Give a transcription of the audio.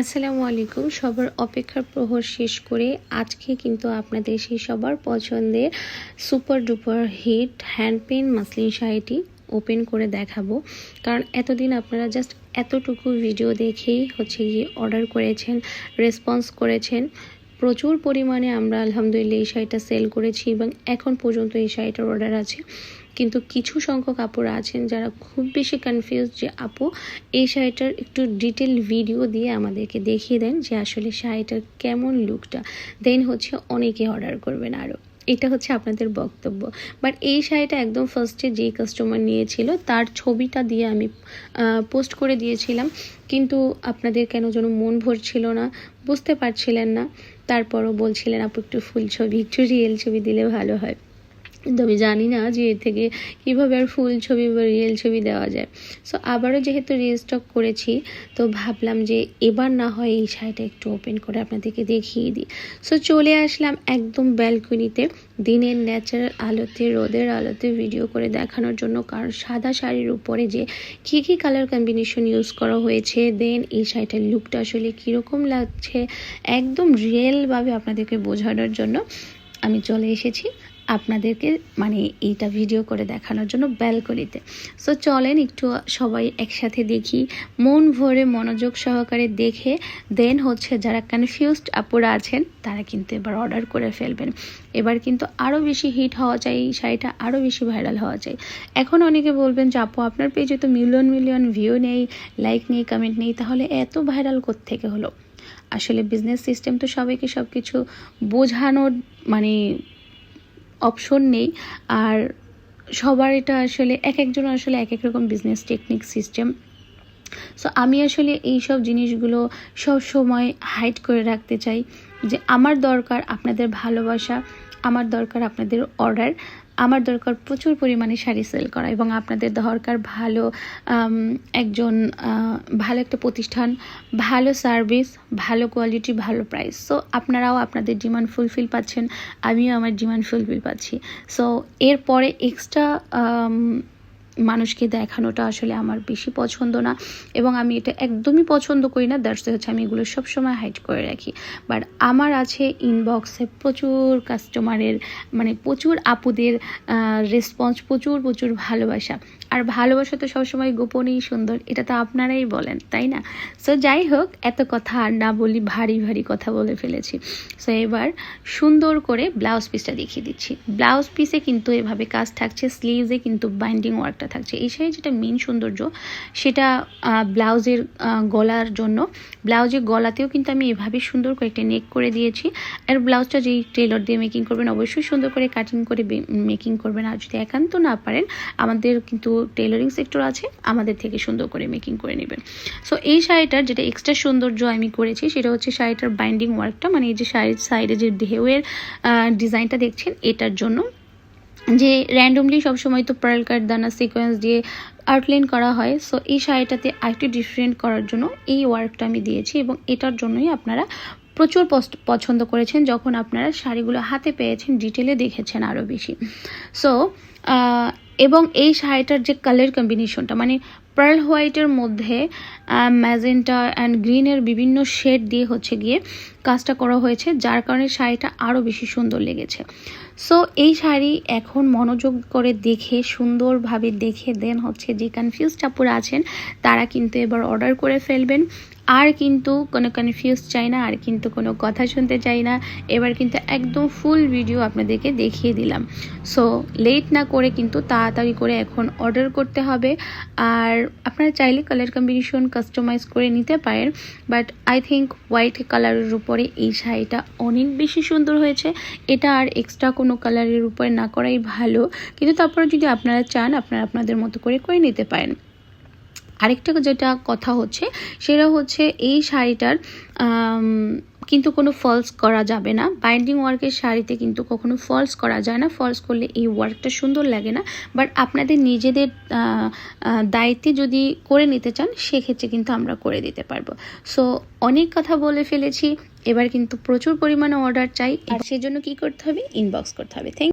আসসালামু আলাইকুম। সবার অপেক্ষার প্রহর শেষ করে আজকে কিন্তু আপনাদের সেই সবার পছন্দের super duper hit hand paint muslin শাড়িটি ওপেন করে দেখাবো। কারণ এতদিন আপনারা জাস্ট এতটুকু ভিডিও দেখেই হচ্ছে গিয়ে অর্ডার করেছেন, রেসপন্স করেছেন। প্রচুর পরিমাণে আমরা আলহামদুলিল্লাহ এই শাড়িটা সেল করেছি এবং এখন পর্যন্ত এই শাড়িটার অর্ডার আছে। কিন্তু কিছু সংখ্যক আপুরা আছেন যারা খুব বেশি কনফিউজ যে, আপু, এই শাড়িটার একটু ডিটেল ভিডিও দিয়ে আমাদেরকে দেখিয়ে দেন যে আসলে শাড়িটার কেমন লুকটা দেন হচ্ছে অনেকে অর্ডার করবেন আরও এটা হচ্ছে আপনাদের বক্তব্য। বাট এই শাড়িটা একদম ফার্স্টে যে কাস্টমার নিয়েছিল, তার ছবিটা দিয়ে আমি পোস্ট করে দিয়েছিলাম। কিন্তু আপনাদের কেন যেন মন ভরছিল না, বুঝতে পারছিলেন না। তারপরও বলছিলেন, আপু, একটু ফুল ছবি, একটু রিয়েল ছবি দিলে ভালো হয়। কিন্তু আমি জানি না যে এর থেকে কীভাবে আর ফুল ছবি বা রিয়েল ছবি দেওয়া যায়। সো আবারও যেহেতু রিস্টক করেছি, তো ভাবলাম যে এবার না হয় এই শাড়িটা একটু ওপেন করে আপনাদেরকে দেখিয়ে দিই। সো চলে আসলাম একদম ব্যালকনিতে দিনের ন্যাচারাল আলোতে, রোদের আলোতে ভিডিও করে দেখানোর জন্য কারণ সাদা শাড়ির উপরে যে কী কী কালার কম্বিনেশন ইউজ করা হয়েছে দেন এই শাড়িটার লুকটা আসলে কীরকম লাগছে, একদম রিয়েলভাবে আপনাদেরকে বোঝানোর জন্য আমি চলে এসেছি। আপনাদেরকে মানে এইটা ভিডিও করে দেখানোর জন্য ব্যালকনিতে সো চলেন একটু সবাই একসাথে দেখি। মন ভরে মনোযোগ সহকারে দেখে দেন হচ্ছে যারা কনফিউজড আপুরা আছেন, তারা কিন্তু এবার অর্ডার করে ফেলবেন। এবার কিন্তু আরও বেশি হিট হওয়া চাই, এই শাড়িটা আরও বেশি ভাইরাল হওয়া চাই। এখন অনেকে বলবেন যে, আপু, আপনার পেজে তো মিলিয়ন মিলিয়ন ভিউ নেই লাইক নেই কমেন্ট নেই, তাহলে এত ভাইরাল থেকে হলো? আসলে বিজনেস সিস্টেম তো সবাইকে সব কিছু বোঝানোর মানে অপশন নেই। আর সবার এটা আসলে, এক একজন আসলে এক এক রকম বিজনেস টেকনিক সিস্টেম সো আমি আসলে এই সব জিনিসগুলো সব সময় হাইড করে রাখতে চাই যে আমার দরকার আপনাদের ভালোবাসা, আমার দরকার আপনাদের অর্ডার আমার দরকার প্রচুর পরিমাণে শাড়ি সেল করা এবং আপনাদের দরকার ভালো একজন ভালো একটা প্রতিষ্ঠান, ভালো সার্ভিস ভালো কোয়ালিটি ভালো প্রাইস সো আপনারাও আপনাদের ডিমান্ড ফুলফিল পাচ্ছেন, আমিও আমার ডিমান্ড ফুলফিল পাচ্ছি। সো এরপরে এক্সট্রা মানুষকে দেখানোটা আসলে আমার বেশি পছন্দ না এবং আমি এটা একদমই পছন্দ করি না। দ্যাটস হচ্ছে আমি এগুলো সবসময় হাইড করে রাখি। বাট আমার আছে ইনবক্সে প্রচুর কাস্টমারের মানে প্রচুর আপুদের রেসপন্স প্রচুর প্রচুর ভালোবাসা। আর ভালোবাসা তো সবসময় গোপনেই সুন্দর, এটা তো আপনারাই বলেন, তাই না? সো যাই হোক, এত কথা আর না বলি, ভারী ভারী কথা বলে ফেলেছি। সো এবার সুন্দর করে ব্লাউজ পিসটা দেখিয়ে দিচ্ছি। ব্লাউজ পিসে কিন্তু এভাবে কাজ থাকছে স্লিভসে কিন্তু বাইন্ডিং ওয়ার্কটা থাকছে। এই শাড়ি যেটা মেন সৌন্দর্য, সেটা ব্লাউজের গলার জন্য। ব্লাউজের গলাতেও কিন্তু আমি এভাবে সুন্দর করে একটা নেক করে দিয়েছি। আর ব্লাউজটা যেই টেলর দিয়ে মেকিং করবেন, অবশ্যই সুন্দর করে কাটিং করে মেকিং করবেন। আর যদি একান্ত না পারেন, আমাদের কিন্তু টেলারিং সেক্টর আছে, আমাদের থেকে সুন্দর করে মেকিং করে নেবেন সো এই শাড়িটার যেটা এক্সট্রা সৌন্দর্য আমি করেছি, সেটা হচ্ছে শাড়িটার বাইন্ডিং ওয়ার্কটা মানে এই যে শাড়ির সাইডে যে ঢেউয়ের ডিজাইনটা দেখছেন, এটার জন্য। যে র্যান্ডমলি সবসময় তো পার্ল কাট দানা সিকোয়েন্স দিয়ে আউটলাইন করা হয় সো এই শাড়িটাতে আরেকটু ডিফারেন্ট করার জন্য এই ওয়ার্কটা আমি দিয়েছি এবং এটার জন্যই আপনারা প্রচুর পছন্দ করেছেন, যখন আপনারা শাড়িগুলো হাতে পেয়েছেন ডিটেলে দেখেছেন আরও বেশি। সো এবং এই শাড়িটার যে কালার কম্বিনেশনটা মানে পার্ল হোয়াইটের মধ্যে ম্যাজেন্টা অ্যান্ড গ্রিনের বিভিন্ন শেড দিয়ে হচ্ছে গিয়ে কাজটা করা হয়েছে, যার কারণে শাড়িটা আরও বেশি সুন্দর লেগেছে। সো এই শাড়ি এখন মনোযোগ করে দেখে, সুন্দরভাবে দেখে দেন হচ্ছে যে কনফিউজ চাপুর আছেন, তারা কিন্তু এবার অর্ডার করে ফেলবেন। আর কিন্তু কোনো কনফিউজ চাই না, আর কিন্তু কোনো কথা শুনতে চাই না। এবার কিন্তু একদম ফুল ভিডিও আপনাদেরকে দেখিয়ে দিলাম। সো লেট না করে কিন্তু তাড়াতাড়ি করে এখন অর্ডার করতে হবে। আর আপনারা চাইলে কালার কম্বিনেশন কাস্টমাইজ করে নিতে পারেন বাট আই থিঙ্ক হোয়াইট কালারের উপরে এই শাড়িটা অনেক বেশি সুন্দর হয়েছে। এটা আর এক্সট্রা কোনো কালারের উপরে না করাই ভালো। কিন্তু তারপরে যদি আপনারা চান, আপনারা আপনাদের মতো করে করে নিতে পারেন। আরেকটা যেটা কথা হচ্ছে, সেটা হচ্ছে এই শাড়িটার কিন্তু কোনো ফলস করা যাবে না। বাইন্ডিং ওয়ার্কের শাড়িতে কিন্তু কখনো ফলস করা যায় না। ফলস করলে এই ওয়ার্কটা সুন্দর লাগে না। বাট আপনাদের নিজেদের দায়িত্বে যদি করে নিতে চান, সেক্ষেত্রে কিন্তু আমরা করে দিতে পারব। সো অনেক কথা বলে ফেলেছি। এবার কিন্তু প্রচুর পরিমাণে অর্ডার চাই। সেজন্য কি করতে হবে? ইনবক্স করতে হবে। থ্যাংক